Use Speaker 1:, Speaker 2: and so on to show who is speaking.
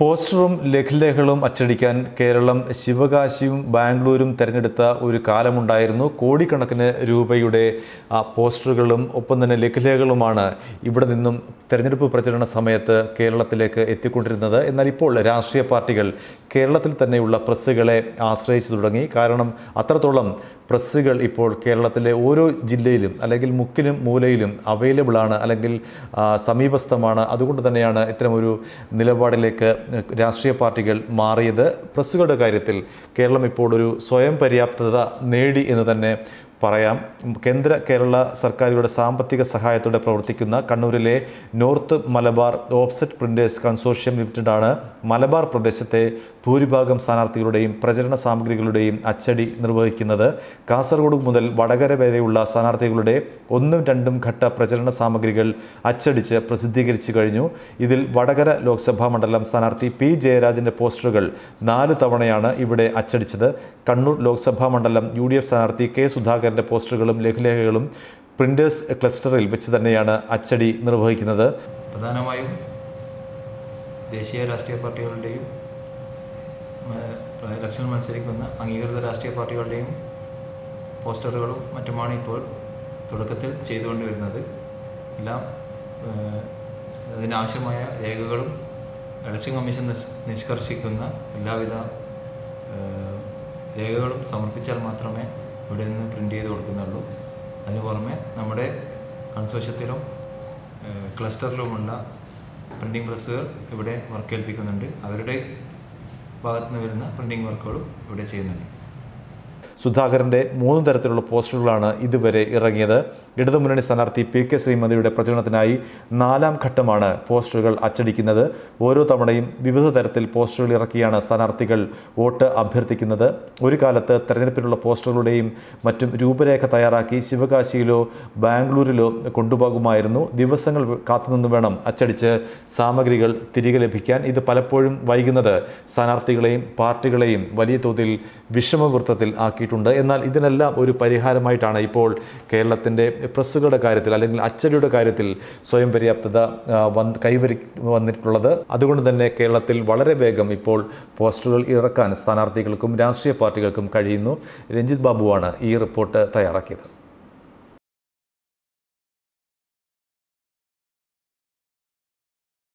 Speaker 1: പോസ്റ്ററും ലഘുലേഖകളും അച്ചടിക്കാൻ കേരളം ശിവകാശിയും ബാംഗ്ലൂരും തിരഞ്ഞെടുത്ത ഒരു കാലമുണ്ടായിരുന്നു. കോടിക്കണക്കിന് രൂപയുടെ ആ പോസ്റ്ററുകളും ഒപ്പം തന്നെ ലഘുലേഖകളുമാണ് ഇവിടെ നിന്നും തെരഞ്ഞെടുപ്പ് പ്രചരണ സമയത്ത് കേരളത്തിലേക്ക് എത്തിക്കൊണ്ടിരുന്നത്. എന്നാൽ ഇപ്പോൾ രാഷ്ട്രീയ പാർട്ടികൾ കേരളത്തിൽ തന്നെയുള്ള പ്രസ്സുകളെ ആശ്രയിച്ചു തുടങ്ങി. കാരണം അത്രത്തോളം പ്രസ്സുകൾ ഇപ്പോൾ കേരളത്തിലെ ഓരോ ജില്ലയിലും അല്ലെങ്കിൽ മുക്കിലും മൂലയിലും അവൈലബിളാണ് അല്ലെങ്കിൽ സമീപസ്ഥമാണ്. അതുകൊണ്ട് തന്നെയാണ് ഇത്തരമൊരു നിലപാടിലേക്ക് രാഷ്ട്രീയ പാർട്ടികൾ മാറിയത്. പ്രസ്സുകളുടെ കാര്യത്തിൽ കേരളം ഇപ്പോൾ ഒരു സ്വയം പര്യാപ്തത നേടി എന്ന് തന്നെ പറയാം. കേന്ദ്ര കേരള സർക്കാരുകളുടെ സാമ്പത്തിക സഹായത്തോടെ പ്രവർത്തിക്കുന്ന കണ്ണൂരിലെ north Malabar offset printers consortium ലിമിറ്റഡാണ് Malabar പ്രദേശത്തെ ഭൂരിഭാഗം സ്ഥാനാർത്ഥികളുടെയും പ്രചരണ സാമഗ്രികളുടെയും അച്ചടി നിർവഹിക്കുന്നത്. കാസർഗോഡ് മുതൽ വടകര വരെയുള്ള സ്ഥാനാർത്ഥികളുടെ ഒന്നും രണ്ടും ഘട്ട പ്രചരണ സാമഗ്രികൾ അച്ചടിച്ച് പ്രസിദ്ധീകരിച്ചു കഴിഞ്ഞു. ഇതിൽ വടകര ലോക്സഭാ മണ്ഡലം സ്ഥാനാർത്ഥി പി ജയരാജന്റെ പോസ്റ്ററുകൾ നാല് തവണയാണ് ഇവിടെ അച്ചടിച്ചത്. കണ്ണൂർ ലോക്സഭാ മണ്ഡലം യു ഡി എഫ് സ്ഥാനാർത്ഥി കെ സുധാകരന്റെ പോസ്റ്ററുകളും ലഘുലേഖകളും പ്രിന്റേഴ്സ് ക്ലസ്റ്ററിൽ വെച്ച് തന്നെയാണ് അച്ചടി നിർവഹിക്കുന്നത്.
Speaker 2: പ്രധാനമായും ദേശീയ രാഷ്ട്രീയ പാർട്ടികളുടെയും ഇലക്ഷൻ മത്സരിക്കുന്ന അംഗീകൃത രാഷ്ട്രീയ പാർട്ടികളുടെയും പോസ്റ്ററുകളും മറ്റുമാണ് ഇപ്പോൾ തുടക്കത്തിൽ ചെയ്തുകൊണ്ട് വരുന്നത് എല്ലാം അതിനാവശ്യമായ രേഖകളും ഇലക്ഷൻ കമ്മീഷൻ നിഷ്കർഷിക്കുന്ന എല്ലാവിധ രേഖകളും സമർപ്പിച്ചാൽ മാത്രമേ ഇവിടെ നിന്ന് പ്രിന്റ് ചെയ്ത് കൊടുക്കുന്നുള്ളൂ. അതിന് പുറമെ നമ്മുടെ കൺസോഷ്യത്തിലും ക്ലസ്റ്ററിലുമുള്ള പ്രിന്റിംഗ് പ്രസ്സുകൾ ഇവിടെ വർക്ക് ഏൽപ്പിക്കുന്നുണ്ട്. അവരുടെ ഭാഗത്തുനിന്ന് വരുന്ന പ്രിന്റിംഗ് വർക്കുകളും ഇവിടെ ചെയ്യുന്നുണ്ട്.
Speaker 1: സുധാകരന്റെ മൂന്ന് തരത്തിലുള്ള പോസ്റ്ററുകളാണ് ഇതുവരെ ഇറങ്ങിയത്. ഇടതുമുന്നണി സ്ഥാനാർത്ഥി പി കെ ശ്രീമതിയുടെ പ്രചരണത്തിനായി നാലാം ഘട്ടമാണ് പോസ്റ്ററുകൾ അച്ചടിക്കുന്നത്. ഓരോ തവണയും വിവിധ തരത്തിൽ പോസ്റ്ററുകൾ ഇറക്കിയാണ് സ്ഥാനാർത്ഥികൾ വോട്ട് അഭ്യർത്ഥിക്കുന്നത്. ഒരു കാലത്ത് തെരഞ്ഞെടുപ്പിലുള്ള പോസ്റ്ററുകളുടെയും മറ്റും രൂപരേഖ തയ്യാറാക്കി ശിവകാശിയിലോ ബാംഗ്ലൂരിലോ കൊണ്ടുപോകുമായിരുന്നു. ദിവസങ്ങൾ കാത്തുനിന്ന് വേണം അച്ചടിച്ച് സാമഗ്രികൾ തിരികെ ലഭിക്കാൻ. ഇത് പലപ്പോഴും വൈകുന്നത്. സ്ഥാനാർത്ഥികളെയും പാർട്ടികളെയും വലിയ തോതിൽ വിഷമവൃത്തത്തിൽ ആക്കിയിട്ടുണ്ട് എന്നാൽ ഇതിനെല്ലാം ഒരു പരിഹാരമായിട്ടാണ് ഇപ്പോൾ കേരളത്തിന്റെ പ്രസ്സുകളുടെ കാര്യത്തിൽ അല്ലെങ്കിൽ അച്ചടിയുടെ കാര്യത്തിൽ സ്വയം പര്യാപ്തത വന്ന് കൈവരി വന്നിട്ടുള്ളത്. അതുകൊണ്ട് തന്നെ കേരളത്തിൽ വളരെ വേഗം ഇപ്പോൾ പോസ്റ്ററുകൾ ഇറക്കാൻ സ്ഥാനാർത്ഥികൾക്കും രാഷ്ട്രീയ പാർട്ടികൾക്കും കഴിയുന്നു. രഞ്ജിത് ബാബുവാണ് ഈ റിപ്പോർട്ട് തയ്യാറാക്കിയത്.